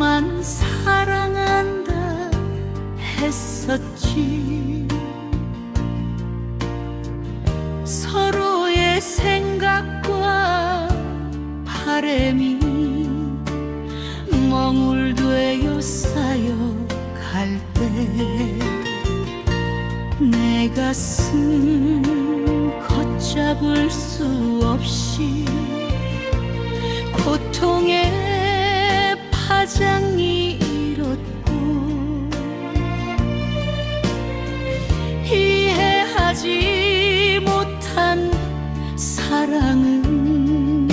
나만 사랑한다 했었지. 서로의 생각과 바램이 멍울되어 쌓여 갈 때 내 가슴 걷잡을 수 없이 고통에 파장이 일었고 이해하지 못한 사랑은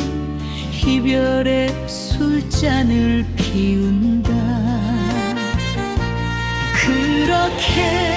이별의 술잔을 피운다. 그렇게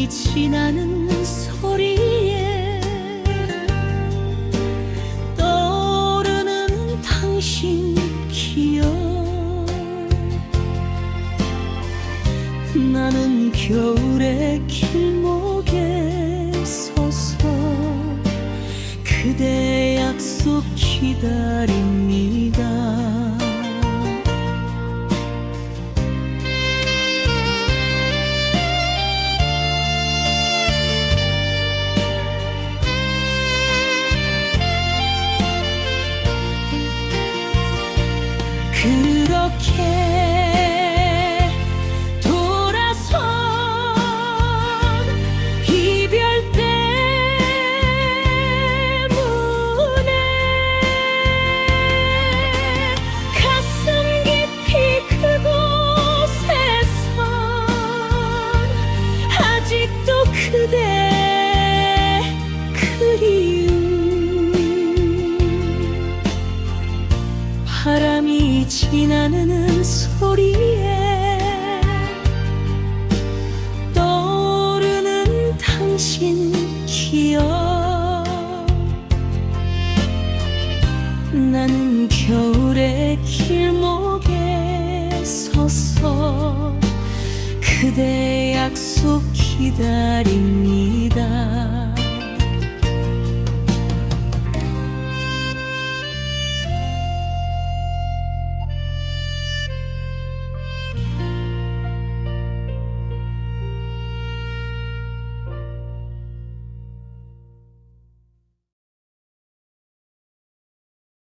바람이 지나는 소리에 떠오르는 당신 기억. 나는 겨울의 길목에 서서 그대 약속 기억. 나는 겨울의 길목에 서서 그대 약속 기다립니다